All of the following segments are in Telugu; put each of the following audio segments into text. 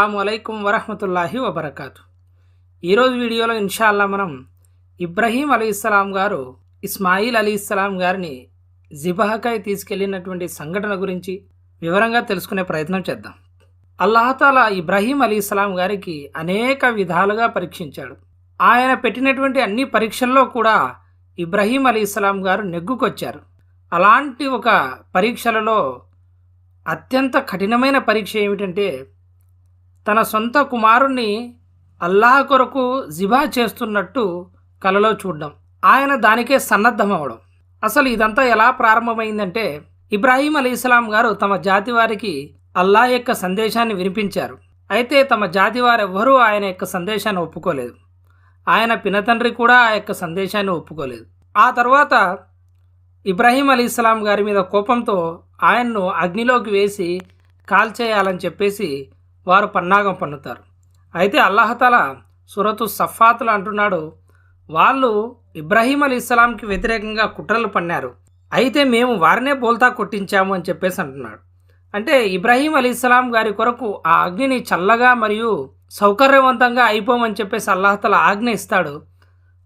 అలైకుం వరహమతుల్లాహి వబర్కాతు. ఈరోజు వీడియోలో ఇన్షాల్లా మనం ఇబ్రహీం అలీ ఇస్లాం గారు ఇస్మాయిల్ అలీ ఇస్లాం గారిని జిబహకాయ్ తీసుకెళ్ళినటువంటి సంఘటన గురించి వివరంగా తెలుసుకునే ప్రయత్నం చేద్దాం. అల్లాహతాలా ఇబ్రహీం అలీ ఇస్లాం గారికి అనేక విధాలుగా పరీక్షించాడు. ఆయన పెట్టినటువంటి అన్ని పరీక్షల్లో కూడా ఇబ్రహీం అలీ ఇస్లాం గారు నెగ్గుకొచ్చారు. అలాంటి ఒక పరీక్షలలో అత్యంత కఠినమైన పరీక్ష ఏమిటంటే తన సొంత కుమారుణ్ణి అల్లాహ్ కొరకు జిబా చేస్తున్నట్టు కలలో చూడడం. ఆయన దానికే సన్నద్ధమవడం అసలు ఇదంతా ఎలా ప్రారంభమైందంటే ఇబ్రాహీం అలీస్లాం గారు తమ జాతి వారికి అల్లాహ్ యొక్క సందేశాన్ని వినిపించారు. అయితే తమ జాతి వారెవ్వరూ ఆయన యొక్క సందేశాన్ని ఒప్పుకోలేదు. ఆయన పినతండ్రి కూడా ఆ యొక్క సందేశాన్ని ఒప్పుకోలేదు. ఆ తర్వాత ఇబ్రాహీం అలీస్లాం గారి మీద కోపంతో ఆయన్ను అగ్నిలోకి వేసి కాల్చేయాలని చెప్పేసి వారు పన్నాగం పన్నుతారు. అయితే అల్లాహతల సురతు సఫాతులు అంటున్నాడు వాళ్ళు ఇబ్రాహీం అలీ ఇస్లాంకి వ్యతిరేకంగా కుట్రలు పన్నారు. అయితే మేము వారినే బోల్తా కొట్టించాము అని చెప్పేసి అంటున్నాడు. అంటే ఇబ్రాహీం అలీ ఇస్లాం గారి కొరకు ఆ అగ్నిని చల్లగా మరియు సౌకర్యవంతంగా అయిపోమని చెప్పేసి అల్లాహతల ఆజ్ఞ ఇస్తాడు.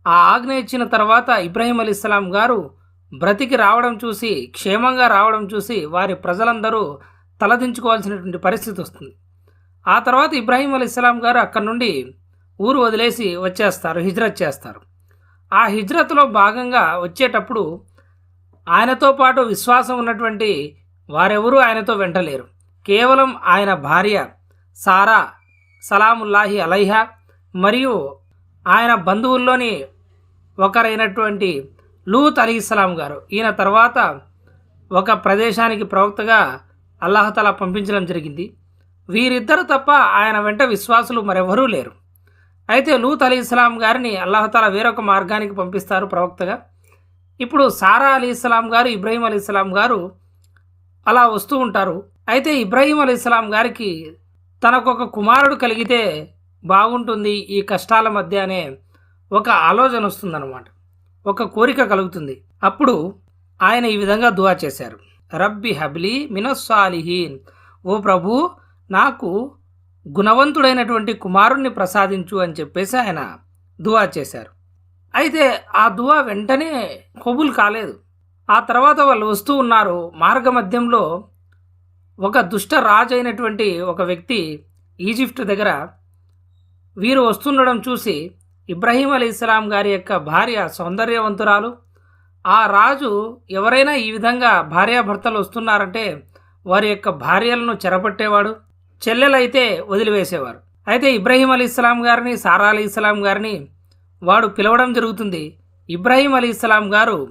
ఆ ఆజ్ఞ ఇచ్చిన తర్వాత ఇబ్రాహీం అలీ ఇస్లాం గారు బ్రతికి రావడం చూసి క్షేమంగా రావడం చూసి వారి ప్రజలందరూ తలదించుకోవాల్సినటువంటి పరిస్థితి వస్తుంది. ఆ తర్వాత ఇబ్రాహీం అలీ ఇస్లాం గారు అక్కడి నుండి ఊరు వదిలేసి వచ్చేస్తారు హిజ్రత్ చేస్తారు. ఆ హిజ్రత్లో భాగంగా వచ్చేటప్పుడు ఆయనతో పాటు విశ్వాసం ఉన్నటువంటి వారెవరూ ఆయనతో వెంటలేరు. కేవలం ఆయన భార్య సారా సలాముల్లాహి అలైహా మరియు ఆయన బంధువుల్లోని ఒకరైనటువంటి లూత్ అలీ ఇస్లాం గారు. ఈయన తర్వాత ఒక ప్రదేశానికి ప్రవక్తగా అల్లాహతలా పంపించడం జరిగింది. వీరిద్దరు తప్ప ఆయన వెంట విశ్వాసులు మరెవరూ లేరు. అయితే లూత్ అలీ ఇస్లాం గారిని అల్లాహతాల వేరొక మార్గానికి పంపిస్తారు ప్రవక్తగా. ఇప్పుడు సారా అలీ ఇస్లాం గారు ఇబ్రాహీం అలీ ఇస్లాం గారు అలా వస్తూ ఉంటారు. అయితే ఇబ్రాహీం అలీ ఇస్లాం గారికి తనకొక కుమారుడు కలిగితే బాగుంటుంది ఈ కష్టాల మధ్య అనే ఒక ఆలోచన వస్తుందన్నమాట. ఒక కోరిక కలుగుతుంది. అప్పుడు ఆయన ఈ విధంగా దువా చేశారు. రబ్బి హబ్లీ మినస్సాలిహీన్ ఓ ప్రభు నాకు గుణవంతుడైనటువంటి కుమారుణ్ణి ప్రసాదించు అని చెప్పేసి ఆయన దువా చేశారు. అయితే ఆ దువా వెంటనే కబుల్ కాలేదు. ఆ తర్వాత వాళ్ళు వస్తూ ఉన్నారు. మార్గ మధ్యంలో ఒక దుష్ట రాజు అయినటువంటి ఒక వ్యక్తి ఈజిప్ట్ దగ్గర వీరు వస్తుండడం చూసి ఇబ్రహీం అలీ ఇస్లాం గారి యొక్క భార్య సౌందర్యవంతురాలు ఆ రాజు ఎవరైనా ఈ విధంగా భార్యాభర్తలు వస్తున్నారంటే వారి యొక్క భార్యలను చెరపట్టేవాడు చెల్లెలైతే వదిలివేసేవారు. అయితే ఇబ్రాహీం అలీ ఇస్లాం గారిని సారా అలీ ఇస్లాం గారిని వాడు పిలవడం జరుగుతుంది. ఇబ్రాహీం అలీ ఇస్లాం గారు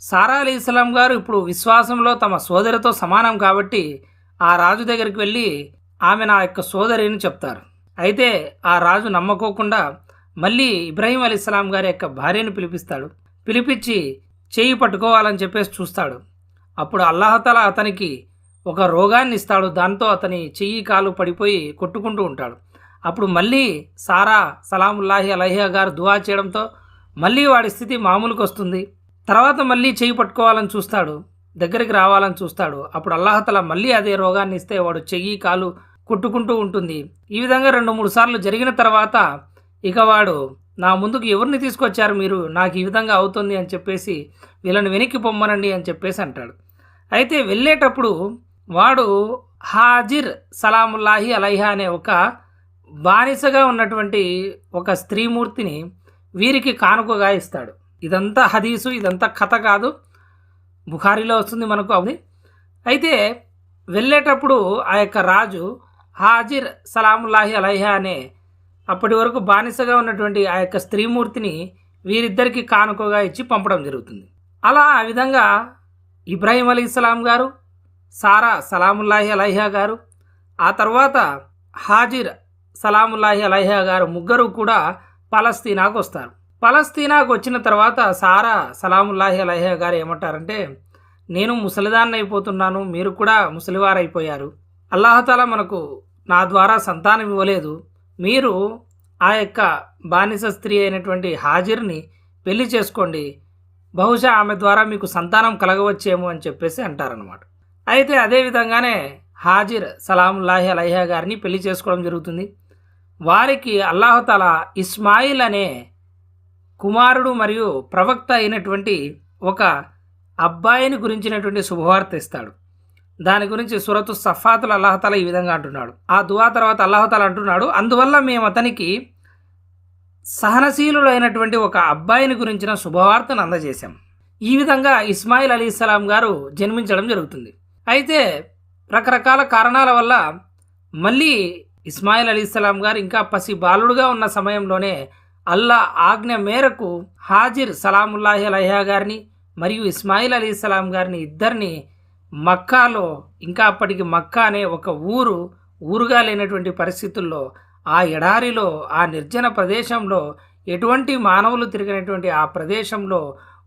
సారా అలీ ఇస్లాం గారు ఇప్పుడు విశ్వాసంలో తమ సోదరితో సమానం కాబట్టి ఆ రాజు దగ్గరికి వెళ్ళి ఆమె నా యొక్క సోదరి అని చెప్తారు. అయితే ఆ రాజు నమ్మకోకుండా మళ్ళీ ఇబ్రాహీం అలీ ఇస్లాం గారి యొక్క భార్యను పిలిపిస్తాడు. పిలిపించి చేయి పట్టుకోవాలని చెప్పేసి చూస్తాడు. అప్పుడు అల్లాహతల అతనికి ఒక రోగాన్ని ఇస్తాడు దాంతో అతని చెయ్యి కాలు పడిపోయి కొట్టుకుంటూ ఉంటాడు. అప్పుడు మళ్ళీ సారా సలాముల్లాహి అలహియా గారు దువా చేయడంతో మళ్ళీ వాడి స్థితి మామూలుకు వస్తుంది. తర్వాత మళ్ళీ చేయి పట్టుకోవాలని చూస్తాడు దగ్గరికి రావాలని చూస్తాడు. అప్పుడు అల్లాహతల మళ్ళీ అదే రోగాన్ని ఇస్తే వాడు చెయ్యి కాలు కొట్టుకుంటూ ఉంటుంది. ఈ విధంగా రెండు మూడు సార్లు జరిగిన తర్వాత ఇక వాడు నా ముందుకు ఎవరిని తీసుకొచ్చారు మీరు? నాకు ఈ విధంగా అవుతుంది అని చెప్పేసి వీళ్ళని వెనక్కి పొమ్మనండి అని చెప్పేసి అంటాడు. అయితే వెళ్ళేటప్పుడు వాడు హాజిర్ సలాముల్లాహి అలైహా అనే ఒక బానిసగా ఉన్నటువంటి ఒక స్త్రీమూర్తిని వీరికి కానుకగా ఇస్తాడు. ఇదంతా హదీసు ఇదంతా కథ కాదు. బుఖారీలో వస్తుంది మనకు అది అయితే వెళ్ళేటప్పుడు ఆ యొక్క రాజు హాజిర్ సలాముల్లాహి అలైహా అనే అప్పటి వరకు బానిసగా ఉన్నటువంటి ఆ యొక్క స్త్రీమూర్తిని వీరిద్దరికి కానుకగా ఇచ్చి పంపడం జరుగుతుంది. అలా ఆ విధంగా ఇబ్రాహీం అలీ ఇస్లాం గారు సారా సలాముల్లాహి అలైహా గారు ఆ తర్వాత హాజిర్ సలాముల్లాహి అలైహా గారు ముగ్గురు కూడా పలస్తీనాకు వస్తారు. పలస్తీనాకు వచ్చిన తర్వాత సారా సలాముల్లాహి అలైహా గారు ఏమంటారంటే నేను ముసలిదాన్ని అయిపోతున్నాను మీరు కూడా ముసలివారు అయిపోయారు మనకు నా ద్వారా సంతానం ఇవ్వలేదు. మీరు ఆ యొక్క బానిస స్త్రీ అయినటువంటి హాజిర్ని పెళ్ళి చేసుకోండి. బహుశా ఆమె ద్వారా మీకు సంతానం కలగవచ్చేమో అని చెప్పేసి అంటారనమాట అయితే అదే విధంగానే హాజిర్ సలాముల్లాహి అలహ్యా గారిని పెళ్ళి చేసుకోవడం జరుగుతుంది. వారికి అల్లాహతల ఇస్మాయిల్ అనే కుమారుడు మరియు ప్రవక్త అయినటువంటి ఒక అబ్బాయిని గురించినటువంటి శుభవార్త ఇస్తాడు. దాని గురించి సురతు సఫాతులు అల్లాహతాల ఈ విధంగా అంటున్నాడు. ఆ దువా తర్వాత అల్లాహతాల అంటున్నాడు అందువల్ల మేము అతనికి సహనశీలుడైనటువంటి ఒక అబ్బాయిని గురించిన శుభవార్తను అందజేశాం. ఈ విధంగా ఇస్మాయిల్ అలీ ఇస్లాం గారు జన్మించడం జరుగుతుంది. అయితే రకరకాల కారణాల వల్ల మళ్ళీ ఇస్మాయిల్ అలీస్లాం గారు ఇంకా పసి బాలుడుగా ఉన్న సమయంలోనే అల్లా ఆజ్ఞ మేరకు హాజిర్ సలాముల్లాహి అలహ్యా గారిని మరియు ఇస్మాయిల్ అలీస్లాం గారిని ఇద్దరిని మక్కాలో ఇంకా అప్పటికి మక్కా అనే ఒక ఊరు ఊరుగా లేనటువంటి పరిస్థితుల్లో ఆ ఎడారిలో ఆ నిర్జన ప్రదేశంలో ఎటువంటి మానవులు తిరిగినటువంటి ఆ ప్రదేశంలో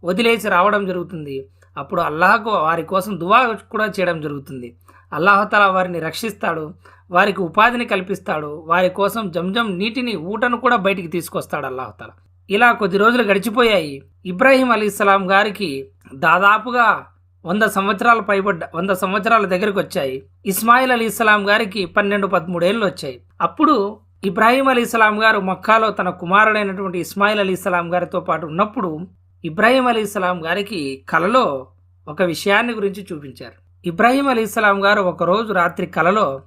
వదిలేసి రావడం జరుగుతుంది. అప్పుడు అల్లాహకు వారి కోసం దువా కూడా చేయడం జరుగుతుంది. అల్లాహతల వారిని రక్షిస్తాడు వారికి ఉపాధిని కల్పిస్తాడు వారి కోసం జంజం నీటిని ఊటను కూడా బయటికి తీసుకొస్తాడు అల్లాహతల ఇలా కొద్ది రోజులు గడిచిపోయాయి. ఇబ్రాహీం అలీస్లాం గారికి దాదాపుగా వంద సంవత్సరాల పైబడ్డ వంద సంవత్సరాల దగ్గరికి వచ్చాయి. ఇస్మాయిల్ అలీ ఇస్లాం గారికి పన్నెండు పదమూడేళ్ళు వచ్చాయి. అప్పుడు ఇబ్రాహీం అలీ ఇస్లాం గారు మక్కాలో తన కుమారుడైనటువంటి ఇస్మాయిల్ అలీ ఇస్లాం గారితో పాటు ఉన్నప్పుడు ఇబ్రాహీం అలీ ఇస్లాం గారికి కలలో ఒక విషయాన్ని గురించి చూపించారు. ఇబ్రాహీం అలీ ఇస్లాం గారు ఒకరోజు రాత్రి కలలో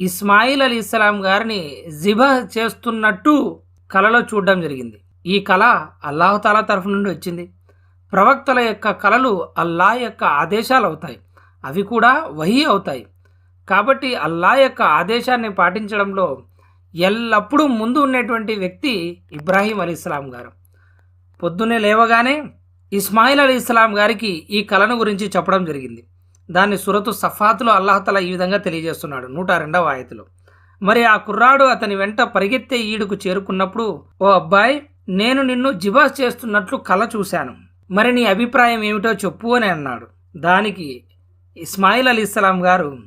ఇస్మాయిల్ అలీ ఇస్లాం గారిని జిబ చేస్తున్నట్టు కలలో చూడడం జరిగింది. ఈ కళ అల్లాహతాలా తరఫు నుండి వచ్చింది. ప్రవక్తల యొక్క కళలు అల్లా యొక్క ఆదేశాలు అవుతాయి. అవి కూడా వహి అవుతాయి. కాబట్టి అల్లా యొక్క ఆదేశాన్ని పాటించడంలో ఎల్లప్పుడూ ముందు ఉన్నటువంటి వ్యక్తి ఇబ్రాహీం అలీ ఇస్లాం గారు. పొద్దున్నే లేవగానే ఇస్మాయిల్ అలీ ఇస్లాం గారికి ఈ కళను గురించి చెప్పడం జరిగింది. దాన్ని సురతు సఫాతులో అల్లాహతల ఈ విధంగా తెలియజేస్తున్నాడు నూట రెండవ ఆయతిలో. మరి ఆ కుర్రాడు అతని వెంట పరిగెత్తే ఈడుకు చేరుకున్నప్పుడు ఓ అబ్బాయి నేను నిన్ను జిబాస్ చేస్తున్నట్లు కళ చూశాను. మరి నీ అభిప్రాయం ఏమిటో చెప్పు అని అన్నాడు. దానికి ఇస్మాయిల్ అలీ ఇస్లాం గారు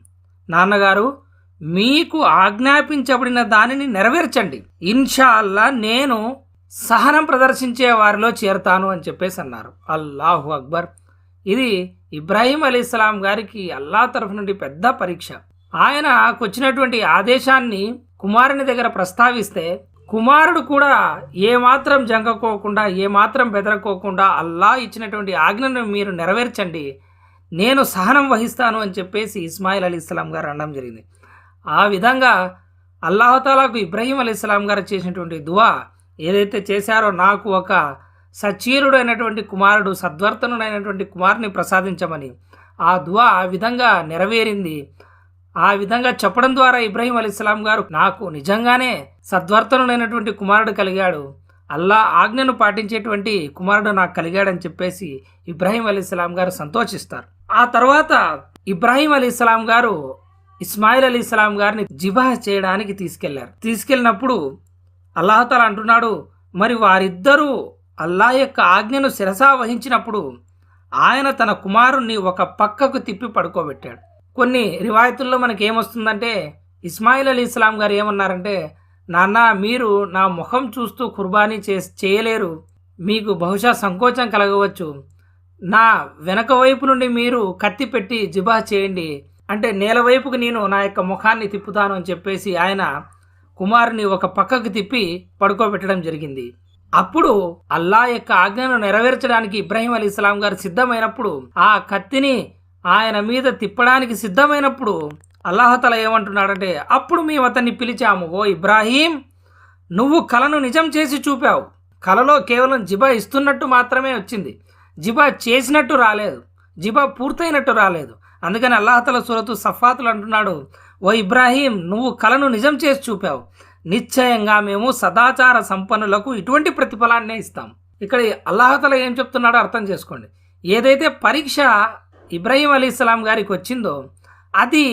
నాన్నగారు మీకు ఆజ్ఞాపించబడిన దానిని నెరవేర్చండి. ఇన్షా అల్లా నేను సహనం ప్రదర్శించే వారిలో చేరతాను అని చెప్పేసి అన్నారు. అల్లాహు అక్బర్. ఇది ఇబ్రాహీం అలీస్లాం గారికి అల్లా తరఫు నుండి పెద్ద పరీక్ష. ఆయనకు వచ్చినటువంటి ఆదేశాన్ని కుమారుని దగ్గర ప్రస్తావిస్తే కుమారుడు కూడా ఏమాత్రం జంకకోకుండా ఏమాత్రం బెదరకోకుండా అల్లా ఇచ్చినటువంటి ఆజ్ఞను మీరు నెరవేర్చండి. నేను సహనం వహిస్తాను అని చెప్పేసి ఇస్మాయిల్ అలీ ఇస్లాం గారు అనడం జరిగింది. ఆ విధంగా అల్లాహతాలాకు ఇబ్రాహీం అలీ ఇస్లాం గారు చేసినటువంటి దువా ఏదైతే చేశారో నాకు ఒక సచీరుడైనటువంటి కుమారుడు సద్వర్తనుడైనటువంటి కుమారుని ప్రసాదించమని ఆ దువా ఆ విధంగా నెరవేరింది. ఆ విధంగా చెప్పడం ద్వారా ఇబ్రాహీం అలీస్లాం గారు నాకు నిజంగానే సద్వర్తనుడైనటువంటి కుమారుడు కలిగాడు. అల్లా ఆజ్ఞను పాటించేటువంటి కుమారుడు నాకు కలిగాడని చెప్పేసి ఇబ్రాహీం అలీస్లాం గారు సంతోషిస్తారు. ఆ తర్వాత ఇబ్రాహీం అలీస్లాం గారు ఇస్మాయిల్ అలీ ఇస్లాం గారిని జిబాహ్ చేయడానికి తీసుకెళ్ళారు. తీసుకెళ్ళినప్పుడు అల్లాహతాల అంటున్నాడు మరి వారిద్దరూ అల్లా యొక్క ఆజ్ఞను శిరసా వహించినప్పుడు ఆయన తన కుమారుణ్ణి ఒక పక్కకు తిప్పి పడుకోబెట్టాడు. కొన్ని రివాయతుల్లో మనకి ఏమొస్తుందంటే ఇస్మాయిల్ అలీ ఇస్లాం గారు ఏమన్నారంటే నాన్న మీరు నా ముఖం చూస్తూ కుర్బానీ చే చేయలేరు. మీకు బహుశా సంకోచం కలగవచ్చు. నా వెనక వైపు నుండి మీరు కత్తి పెట్టి జిబా చేయండి. అంటే నేల వైపుకి నేను నా యొక్క ముఖాన్ని తిప్పుతాను అని చెప్పేసి ఆయన కుమారుని ఒక పక్కకు తిప్పి పడుకోబెట్టడం జరిగింది. అప్పుడు అల్లా యొక్క ఆజ్ఞను నెరవేర్చడానికి ఇబ్రాహీం అలీ ఇస్లాం గారు సిద్ధమైనప్పుడు ఆ కత్తిని ఆయన మీద తిప్పడానికి సిద్ధమైనప్పుడు అల్లాహతల ఏమంటున్నాడంటే అప్పుడు మేము అతన్ని పిలిచాము ఓ ఇబ్రాహీం నువ్వు కలను నిజం చేసి చూపావు. కలలో కేవలం జిబా ఇస్తున్నట్టు మాత్రమే వచ్చింది. జిబా చేసినట్టు రాలేదు. జిబా పూర్తయినట్టు రాలేదు. అందుకని అల్లాహతల సురతు సఫాతులు అంటున్నాడు ఓ ఇబ్రాహీం నువ్వు కలను నిజం చేసి చూపావు. నిశ్చయంగా మేము సదాచార సంపన్నులకు ఇటువంటి ప్రతిఫలాన్నే ఇస్తాం. ఇక్కడ అల్లాహతల ఏం చెప్తున్నాడో అర్థం చేసుకోండి. ఏదైతే పరీక్ష ఇబ్రాహీం అలీ ఇస్లాం గారికి వచ్చిందో అది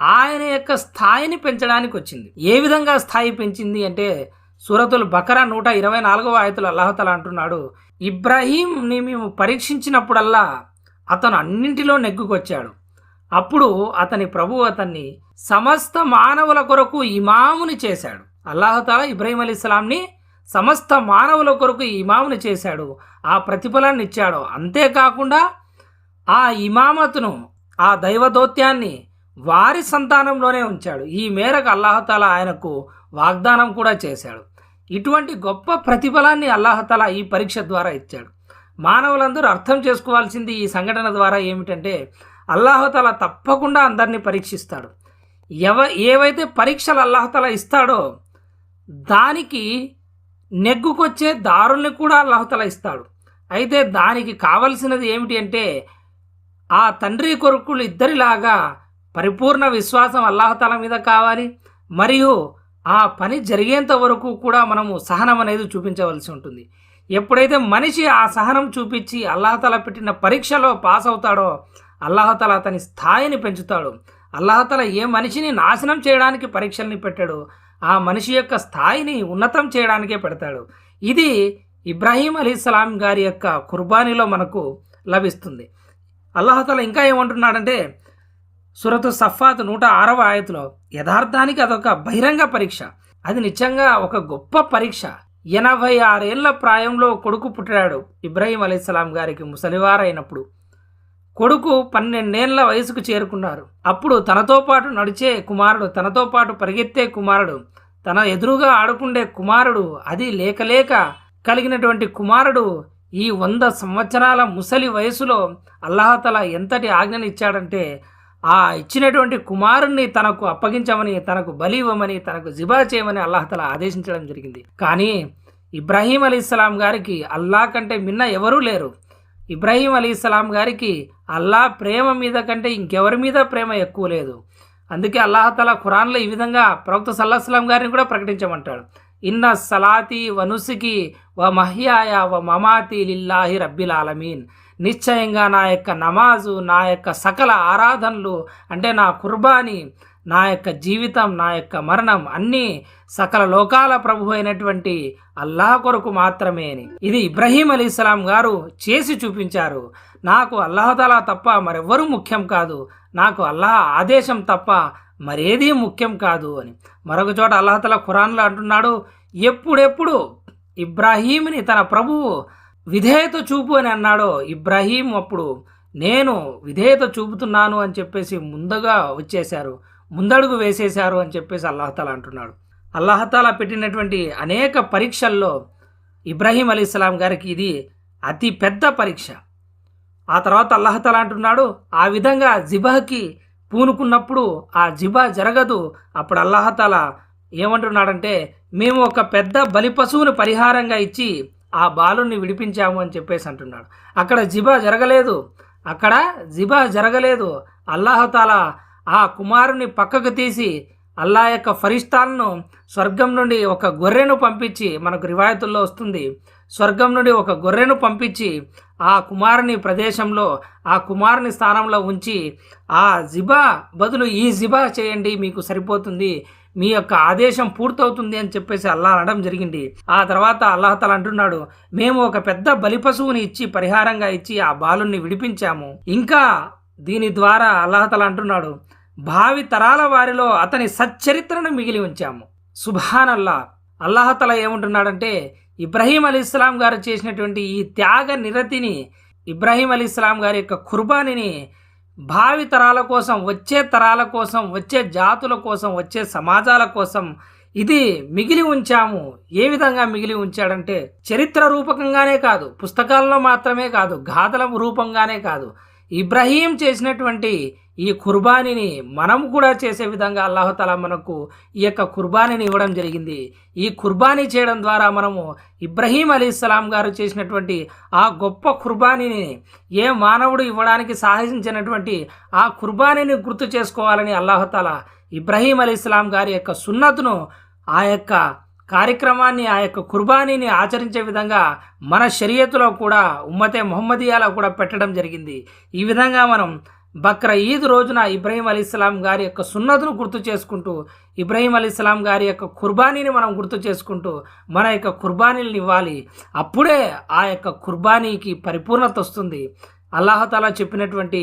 ఆయన యొక్క స్థాయిని పెంచడానికి వచ్చింది. ఏ విధంగా స్థాయి పెంచింది అంటే సూరతుల్ బకరా నూట ఇరవై నాలుగవ ఆయతులు అల్లాహతల అంటున్నాడు. ఇబ్రాహీంని మేము పరీక్షించినప్పుడల్లా అతను అన్నింటిలో నెగ్గుకొచ్చాడు. అప్పుడు అతని ప్రభు అతన్ని సమస్త మానవుల కొరకు ఇమాముని చేశాడు. అల్లాహతాల ఇబ్రాహీం అలీ ఇస్లాంని సమస్త మానవుల కొరకు ఇమాముని చేశాడు. ఆ ప్రతిఫలాన్ని ఇచ్చాడు. అంతేకాకుండా ఆ ఇమామతును ఆ దైవదౌత్యాన్ని వారి సంతానంలోనే ఉంచాడు. ఈ మేరకు అల్లాహతాల ఆయనకు వాగ్దానం కూడా చేశాడు. ఇటువంటి గొప్ప ప్రతిఫలాన్ని అల్లాహతాల ఈ పరీక్ష ద్వారా ఇచ్చాడు. మానవులందరూ అర్థం చేసుకోవాల్సింది ఈ సంఘటన ద్వారా ఏమిటంటే అల్లాహతల తప్పకుండా అందరినీ పరీక్షిస్తాడు. ఎవ ఏవైతే పరీక్షలు అల్లాహతల ఇస్తాడో దానికి నెగ్గుకొచ్చే దారుల్ని కూడా అల్లాహతల ఇస్తాడు. అయితే దానికి కావలసినది ఏమిటి అంటే ఆ తండ్రి కొరుకులు ఇద్దరిలాగా పరిపూర్ణ విశ్వాసం అల్లాహతల మీద కావాలి. మరియు ఆ పని జరిగేంత వరకు కూడా మనము సహనం అనేది చూపించవలసి ఉంటుంది. ఎప్పుడైతే మనిషి ఆ సహనం చూపించి అల్లాహతల పెట్టిన పరీక్షలో పాస్ అవుతాడో అల్లాహతల అతని స్థాయిని పెంచుతాడు. అల్లాహతల ఏ మనిషిని నాశనం చేయడానికి పరీక్షల్ని పెట్టాడు ఆ మనిషి యొక్క స్థాయిని ఉన్నతం చేయడానికే పెడతాడు. ఇది ఇబ్రాహీం అలీస్లాం గారి యొక్క కుర్బానీలో మనకు లభిస్తుంది. అల్లాహతల ఇంకా ఏమంటున్నాడంటే సురతు సఫాత్ నూట ఆరవ ఆయతలో యథార్థానికి అదొక బహిరంగ పరీక్ష. అది నిజంగా ఒక గొప్ప పరీక్ష. ఎనభై ఆరేళ్ళ ప్రాయంలో కొడుకు పుట్టాడు ఇబ్రాహీం అలీస్లాం గారికి ముసలివారైనప్పుడు. కొడుకు పన్నెండేళ్ళ వయసుకు చేరుకున్నారు. అప్పుడు తనతో పాటు నడిచే కుమారుడు తనతో పాటు పరిగెత్తే కుమారుడు తన ఎదురుగా ఆడుకుండే కుమారుడు అది లేకలేక కలిగినటువంటి కుమారుడు ఈ వంద సంవత్సరాల ముసలి వయసులో అల్లాహతల ఎంతటి ఆజ్ఞను ఇచ్చాడంటే ఆ ఇచ్చినటువంటి కుమారుణ్ణి తనకు అప్పగించమని తనకు బలి ఇవ్వమని తనకు జిబా చేయమని అల్లాహతల ఆదేశించడం జరిగింది. కానీ ఇబ్రాహీం అలీ ఇస్లాం గారికి అల్లా కంటే మిన్న ఎవరూ లేరు. ఇబ్రాహీం అలీస్లాం గారికి అల్లా ప్రేమ మీద కంటే ఇంకెవరి మీద ప్రేమ ఎక్కువ లేదు. అందుకే అల్లాహతల ఖురాన్లో ఈ విధంగా ప్రవక్త సల్లాహస్లాం గారిని కూడా ప్రకటించమంటాడు. ఇన్న సలాతి వనుసుకి వ మహ్యాయ వ మమాతి లిల్లాహి రబ్బిల్ ఆలమీన్. నిశ్చయంగా నా యొక్క నమాజు నా యొక్క సకల ఆరాధనలు అంటే నా కుర్బానీ నా యొక్క జీవితం నా యొక్క మరణం అన్నీ సకల లోకాల ప్రభు అయినటువంటి అల్లాహ్ కొరకు మాత్రమే అని. ఇది ఇబ్రహీం అలీ ఇస్లాం గారు చేసి చూపించారు. నాకు అల్లాహతలా తప్ప మరెవ్వరూ ముఖ్యం కాదు. నాకు అల్లాహ్ ఆదేశం తప్ప మరేదీ ముఖ్యం కాదు అని. మరొక చోట అల్లాహతల ఖురాన్లో అంటున్నాడు ఎప్పుడెప్పుడు ఇబ్రాహీంని తన ప్రభువు విధేయత చూపు అని అన్నాడో ఇబ్రాహీం అప్పుడు నేను విధేయత చూపుతున్నాను అని చెప్పేసి ముందుగా వచ్చేశారు. ముందడుగు వేసేశారు అని చెప్పేసి అల్లాహతాల అంటున్నాడు. అల్లాహతాల పెట్టినటువంటి అనేక పరీక్షల్లో ఇబ్రాహీం అలీ ఇస్లాం గారికి ఇది అతి పెద్ద పరీక్ష. ఆ తర్వాత అల్లాహతాల అంటున్నాడు ఆ విధంగా జిబాకి పూనుకున్నప్పుడు ఆ జిబా జరగదు. అప్పుడు అల్లాహతాల ఏమంటున్నాడంటే మేము ఒక పెద్ద బలి పశువును పరిహారంగా ఇచ్చి ఆ బాలుని విడిపించాము అని చెప్పేసి అంటున్నాడు. అక్కడ జిబా జరగలేదు. అక్కడ జిబా జరగలేదు. అల్లాహతాల ఆ కుమారుని పక్కకు తీసి అల్లా యొక్క ఫరిష్టాలను స్వర్గం నుండి ఒక గొర్రెను పంపించి మనకు రివాయతుల్లో వస్తుంది. స్వర్గం నుండి ఒక గొర్రెను పంపించి ఆ కుమారుని ప్రదేశంలో ఆ కుమారుని స్థానంలో ఉంచి ఆ జిబా బదులు ఈ జిబా చేయండి మీకు సరిపోతుంది. మీ యొక్క ఆదేశం పూర్తవుతుంది అని చెప్పేసి అల్లా అనడం జరిగింది. ఆ తర్వాత అల్లాహతల అంటున్నాడు మేము ఒక పెద్ద బలి పశువుని ఇచ్చి పరిహారంగా ఇచ్చి ఆ బాలుని విడిపించాము. ఇంకా దీని ద్వారా అల్లాహతల అంటున్నాడు భావి తరాల వారిలో అతని సచ్చరిత్రను మిగిలి ఉంచాము. సుభాన్ అల్లా అల్లాహతల ఏమంటున్నాడంటే ఇబ్రహీం అలీ ఇస్లాం గారు చేసినటువంటి ఈ త్యాగ నిరతిని ఇబ్రాహీం అలీ ఇస్లాం గారి యొక్క కుర్బానిని భావి తరాల కోసం వచ్చే తరాల కోసం వచ్చే జాతుల కోసం వచ్చే సమాజాల కోసం ఇది మిగిలి ఉంచాము. ఏ విధంగా మిగిలి ఉంచాడంటే చరిత్ర రూపకంగానే కాదు పుస్తకాల్లో మాత్రమే కాదు గాథల రూపంగానే కాదు. ఇబ్రహీం చేసినటువంటి ఈ కుర్బానీని మనం కూడా చేసే విధంగా అల్లాహతల మనకు ఈ యొక్క కుర్బానీని ఇవ్వడం జరిగింది. ఈ కుర్బానీ చేయడం ద్వారా మనము ఇబ్రహీం అలీ ఇస్లాం గారు చేసినటువంటి ఆ గొప్ప కుర్బానీని ఏ మానవుడు ఇవ్వడానికి సాహసించినటువంటి ఆ కుర్బానీని గుర్తు చేసుకోవాలని అల్లాహతల ఇబ్రహీం అలీ ఇస్లాం గారి యొక్క సున్నతును ఆ యొక్క కార్యక్రమాన్ని ఆ యొక్క కుర్బానీని ఆచరించే విధంగా మన షరియతులో కూడా ఉమ్మతే మొహమ్మదియాలో కూడా పెట్టడం జరిగింది. ఈ విధంగా మనం బక్ర ఈద్ రోజున ఇబ్రహీం అలీస్లాం గారి యొక్క సున్నతును గుర్తు చేసుకుంటూ ఇబ్రహీం అలీస్లాం గారి యొక్క కుర్బానీని మనం గుర్తు చేసుకుంటూ మన యొక్క కుర్బానీలను ఇవ్వాలి. అప్పుడే ఆ యొక్క కుర్బానీకి పరిపూర్ణత వస్తుంది. అల్లాహతాలా చెప్పినటువంటి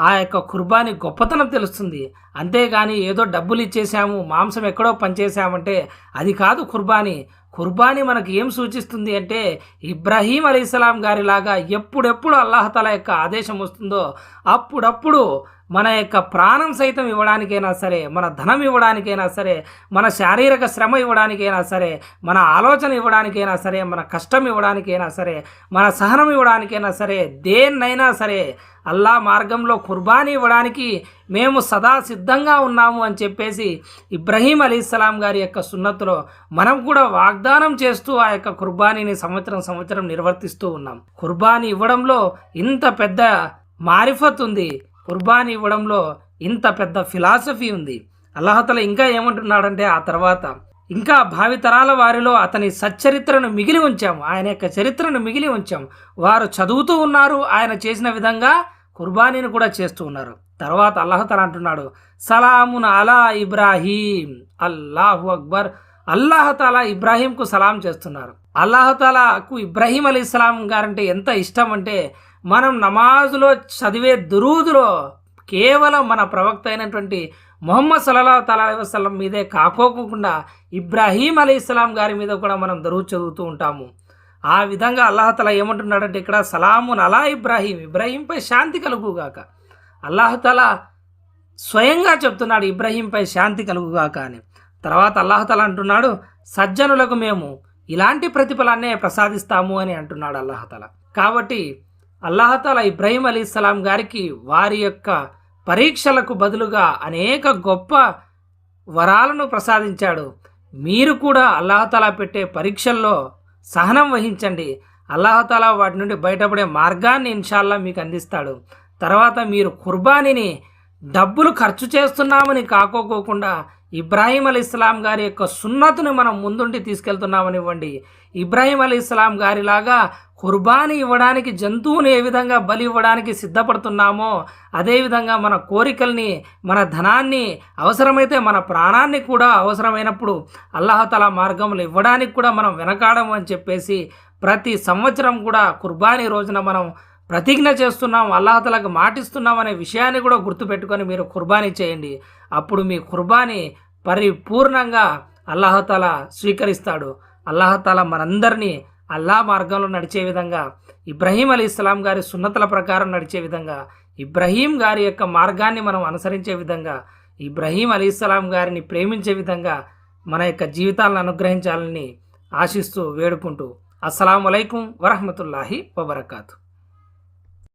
ఆ యొక్క కుర్బానీ గొప్పతనం తెలుస్తుంది. అంతేగాని ఏదో డబ్బులు ఇచ్చేసాము మాంసం ఎక్కడో పనిచేసామంటే అది కాదు కుర్బానీ. కుర్బానీ మనకు ఏం సూచిస్తుంది అంటే ఇబ్రాహీం అలీస్లాం గారిలాగా ఎప్పుడెప్పుడు అల్లాహతల యొక్క ఆదేశం వస్తుందో అప్పుడప్పుడు మన యొక్క ప్రాణం సైతం ఇవ్వడానికైనా సరే మన ధనం ఇవ్వడానికైనా సరే మన శారీరక శ్రమ ఇవ్వడానికైనా సరే మన ఆలోచన ఇవ్వడానికైనా సరే మన కష్టం ఇవ్వడానికైనా సరే మన సహనం ఇవ్వడానికైనా సరే దేన్నైనా సరే అల్లా మార్గంలో కుర్బానీ ఇవ్వడానికి మేము సదా సిద్ధంగా ఉన్నాము అని చెప్పేసి ఇబ్రహీం అలీస్లాం గారి యొక్క సున్నతులో మనం కూడా వాగ్దానం చేస్తూ ఆ యొక్క కుర్బానీని సంవత్సరం సంవత్సరం నిర్వర్తిస్తూ ఉన్నాం. కుర్బానీ ఇవ్వడంలో ఇంత పెద్ద మారిఫత్ ఉంది. కుర్బానీ ఇవ్వడంలో ఇంత పెద్ద ఫిలాసఫీ ఉంది. అల్లహతల ఇంకా ఏమంటున్నాడంటే ఆ తర్వాత ఇంకా భావితరాల వారిలో అతని సచ్చరిత్రను మిగిలి ఉంచాము. ఆయన యొక్క చరిత్రను మిగిలి ఉంచాం వారు చదువుతూ ఉన్నారు. ఆయన చేసిన విధంగా కుర్బానీని కూడా చేస్తూ ఉన్నారు. తర్వాత అల్లహతల అంటున్నాడు సలామున్ అలా ఇబ్రాహీం. అల్లాహు అక్బర్ అల్లాహతాలా ఇబ్రాహీంకు సలాం చేస్తున్నారు. అల్లాహతాలాకు ఇబ్రాహీం అలీ ఇస్లాం గారంటే ఎంత ఇష్టం అంటే మనం నమాజులో చదివే దురూదులో కేవలం మన ప్రవక్త అయినటువంటి మొహమ్మద్ సల్లా తలా వసలం మీదే కాకోకుండా ఇబ్రాహీం అలీ ఇస్లాం గారి మీద కూడా మనం దరువు చదువుతూ ఉంటాము. ఆ విధంగా అల్లాహతల ఏమంటున్నాడంటే ఇక్కడ సలామున్ అలా ఇబ్రాహీం ఇబ్రాహీంపై శాంతి కలుగుగాక. అల్లాహతల స్వయంగా చెప్తున్నాడు ఇబ్రాహీంపై శాంతి కలుగుగాక అని. తర్వాత అల్లాహతల అంటున్నాడు సజ్జనులకు మేము ఇలాంటి ప్రతిఫలాన్నే ప్రసాదిస్తాము అని అంటున్నాడు అల్లాహతల కాబట్టి అల్లాహతల ఇబ్రాహీం అలీస్లాం గారికి వారి యొక్క పరీక్షలకు బదులుగా అనేక గొప్ప వరాలను ప్రసాదించాడు. మీరు కూడా అల్లాహతలా పెట్టే పరీక్షల్లో సహనం వహించండి. అల్లాహతాలా వాటి నుండి బయటపడే మార్గాన్ని ఇన్షాల్లా మీకు అందిస్తాడు. తర్వాత మీరు కుర్బానీని డబ్బులు ఖర్చు చేస్తున్నామని కాకోకోకుండా ఇబ్రాహీం అలీ ఇస్లాం గారి యొక్క సున్నతుని మనం ముందుండి తీసుకెళ్తున్నామనివ్వండి. ఇబ్రాహీం అలీ ఇస్లాం గారిలాగా కుర్బానీ ఇవ్వడానికి జంతువుని ఏ విధంగా బలి ఇవ్వడానికి సిద్ధపడుతున్నామో అదేవిధంగా మన కోరికల్ని మన ధనాన్ని అవసరమైతే మన ప్రాణాన్ని కూడా అవసరమైనప్పుడు అల్లాహతల మార్గంలో ఇవ్వడానికి కూడా మనం వెనకాడము అని చెప్పేసి ప్రతి సంవత్సరం కూడా కుర్బానీ రోజున మనం ప్రతిజ్ఞ చేస్తున్నాం అల్లాహతలకు మాటిస్తున్నాం అనే విషయాన్ని కూడా గుర్తుపెట్టుకొని మీరు కుర్బానీ చేయండి. అప్పుడు మీ కుర్బానీ పరిపూర్ణంగా అల్లాహతల స్వీకరిస్తాడు. అల్లాహతాల మనందరినీ అల్లా మార్గంలో నడిచే విధంగా ఇబ్రహీం అలీ ఇస్లాం గారి సున్నతల ప్రకారం నడిచే విధంగా ఇబ్రహీం గారి యొక్క మార్గాన్ని మనం అనుసరించే విధంగా ఇబ్రహీం అలీ ఇస్లాం గారిని ప్రేమించే విధంగా మన యొక్క జీవితాలను అనుగ్రహించాలని ఆశిస్తూ వేడుకుంటూ అస్సలం వలైకుం వరహమతుల్లాహి వబర్కాతు.